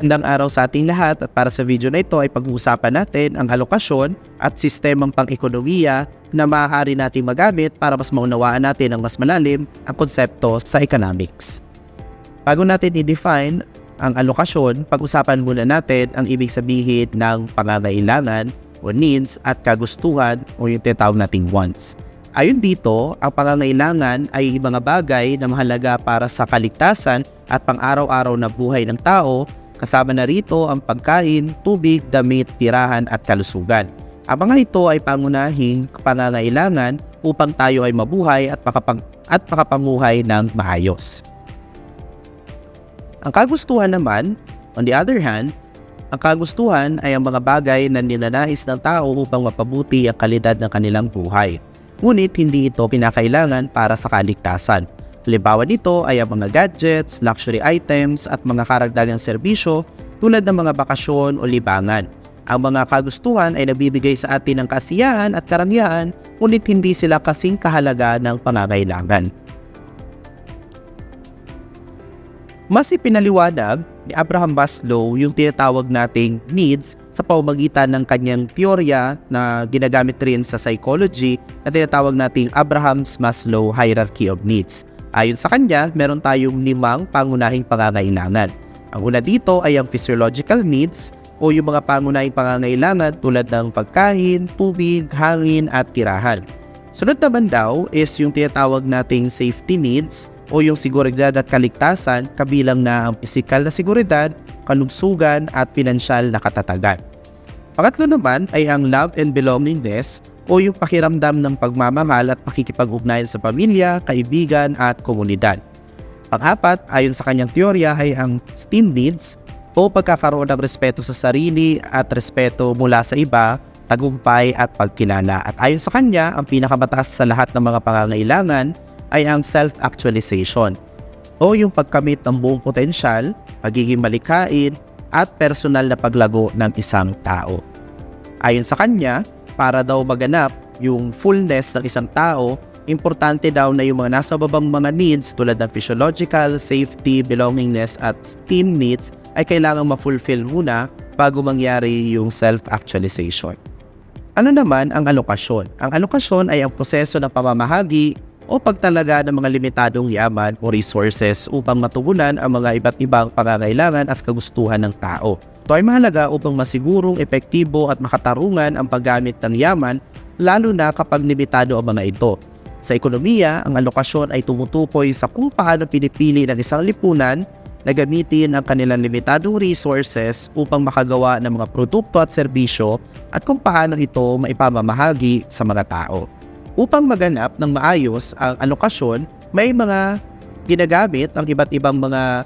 Handang araw sa ating lahat at para sa video na ito ay pag-uusapan natin ang alokasyon at sistemang pang-ekonomiya na maaari nating magamit para mas maunawaan natin ang mas malalim ang konsepto sa economics. Bago natin i-define ang alokasyon, pag-usapan muna natin ang ibig sabihin ng pangangailangan o needs at kagustuhan o yung tinatawag nating wants. Ayon dito, ang pangangailangan ay mga bagay na mahalaga para sa kaligtasan at pang-araw-araw na buhay ng tao Kasama na rito ang pagkain, tubig, damit, tirahan at kalusugan. Ang mga ito ay pangunahing pangangailangan upang tayo ay mabuhay at, makapang, at makapamuhay ng maayos. Ang kagustuhan naman, on the other hand, ang kagustuhan ay ang mga bagay na ninanais ng tao upang mapabuti ang kalidad ng kanilang buhay. Ngunit hindi ito pinakailangan para sa kaligtasan. Halimbawa nito ay ang mga gadgets, luxury items at mga karagdagang serbisyo tulad ng mga bakasyon o libangan. Ang mga kagustuhan ay nabibigay sa atin ng kasiyahan at karangyaan ngunit hindi sila kasing kahalaga ng pangangailangan. Mas ipinaliwanag ni Abraham Maslow yung tinatawag nating needs sa pamamagitan ng kanyang teorya na ginagamit rin sa psychology na tinatawag nating Abraham's Maslow Hierarchy of Needs. Ayon sa kanya, meron tayong limang pangunahing pangangailangan. Ang una dito ay ang physiological needs o yung mga pangunahing pangangailangan tulad ng pagkain, tubig, hangin at tirahan. Sunod naman daw is yung tinatawag nating safety needs o yung seguridad at kaligtasan kabilang na ang pisikal na seguridad, kalugsugan at pinansyal na katatagan. Pangatlo naman ay ang love and belongingness o yung pakiramdam ng pagmamahal at pakikipag-ugnayan sa pamilya, kaibigan at komunidad. Pang-apat, ayon sa kanyang teorya ay ang STEAM needs o pagkakaroon ng respeto sa sarili at respeto mula sa iba, tagumpay at pagkilala. At ayon sa kanya, ang pinakamataas sa lahat ng mga pangangailangan ay ang self-actualization o yung pagkamit ng buong potensyal, pagiging malikain, at personal na paglago ng isang tao. Ayon sa kanya, para daw maganap yung fullness ng isang tao, importante daw na yung mga nasa babang mga needs tulad ng physiological, safety, belongingness at team needs ay kailangang ma-fulfill muna bago mangyari yung self-actualization. Ano naman ang alokasyon? Ang alokasyon ay ang proseso ng pamamahagi o pagtalaga ng mga limitadong yaman o resources upang matugunan ang mga iba't ibang pangangailangan at kagustuhan ng tao. Ito ay mahalaga upang masigurong epektibo at makatarungan ang paggamit ng yaman lalo na kapag limitado ang mga ito. Sa ekonomiya, ang alokasyon ay tumutukoy sa kung paano pinipili ng isang lipunan na gamitin ang kanilang limitadong resources upang makagawa ng mga produkto at serbisyo at kung paano ito maipamamahagi sa mga tao. Upang maganap ng maayos ang alokasyon, may mga ginagamit ang iba't ibang mga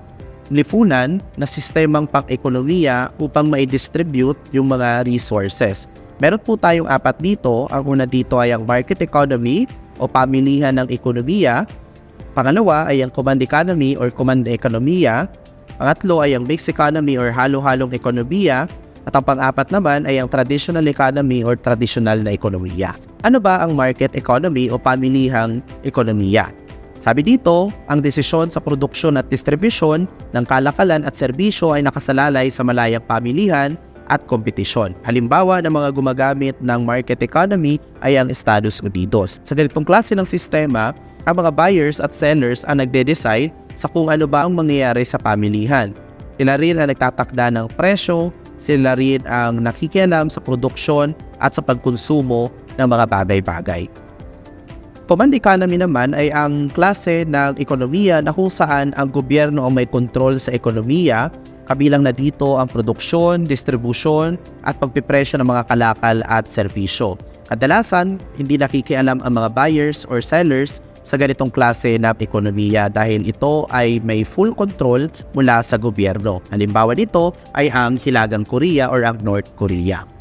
lipunan na sistemang pang-ekonomiya upang ma-distribute yung mga resources. Meron po tayong apat dito. Ang una dito ay ang market economy o pamilihan ng ekonomiya. Pangalawa ay ang command economy or command ekonomiya. Pangatlo ay ang mixed economy or halo-halong ekonomiya. At ang pang-apat naman ay ang traditional economy or traditional na ekonomiya. Ano ba ang market economy o pamilihang ekonomiya? Sabi dito, ang desisyon sa produksyon at distribusyon ng kalakalan at serbisyo ay nakasalalay sa malayang pamilihan at kompetisyon. Halimbawa ng mga gumagamit ng market economy ay ang Estados Unidos. Sa ganitong klase ng sistema, ang mga buyers at sellers ang nagde-decide sa kung ano ba ang mangyayari sa pamilihan. Sila rin ang nagtatakda ng presyo, sila rin ang nakikialam sa produksyon at sa pagkonsumo ng mga bagay-bagay. Command economy naman ay ang klase ng ekonomiya na kung saan ang gobyerno ang may kontrol sa ekonomiya, kabilang na dito ang produksyon, distribusyon at pagpipresyo ng mga kalakal at serbisyo. Kadalasan, hindi nakikialam ang mga buyers or sellers sa ganitong klase ng ekonomiya dahil ito ay may full control mula sa gobyerno. Halimbawa nito ay ang Hilagang Korea or ang North Korea.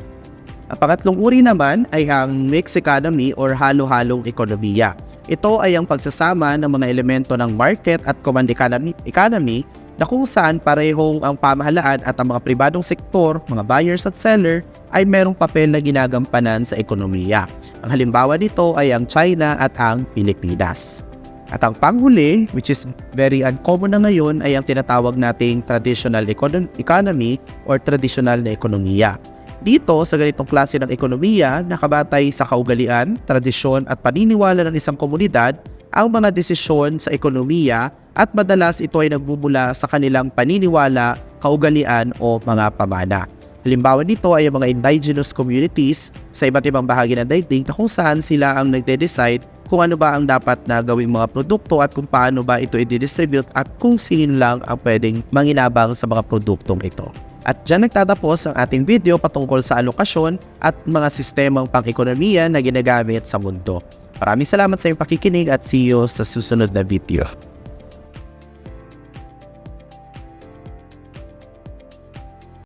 Ang pangatlong uri naman ay ang mixed economy or halo-halong ekonomiya. Ito ay ang pagsasama ng mga elemento ng market at command economy, economy na kung saan parehong ang pamahalaan at ang mga pribadong sektor, mga buyers at seller ay merong papel na ginagampanan sa ekonomiya. Ang halimbawa nito ay ang China at ang Pilipinas. At ang panghuli, which is very uncommon na ngayon, ay ang tinatawag nating traditional econo- economy or traditional na ekonomiya. Dito, sa ganitong klase ng ekonomiya, nakabatay sa kaugalian, tradisyon at paniniwala ng isang komunidad ang mga desisyon sa ekonomiya at madalas ito ay nagbubula sa kanilang paniniwala, kaugalian o mga pamana. Halimbawa nito ay ang mga indigenous communities sa iba't ibang bahagi ng daigdig na kung saan sila ang nagde-decide kung ano ba ang dapat na gawing mga produkto at kung paano ba ito i-distribute at kung sino lang ang pwedeng manginabang sa mga produktong ito. At dyan nagtatapos ang ating video patungkol sa alokasyon at mga sistemang pang-ekonomiya na ginagamit sa mundo. Maraming salamat sa iyong pakikinig at see you sa susunod na video.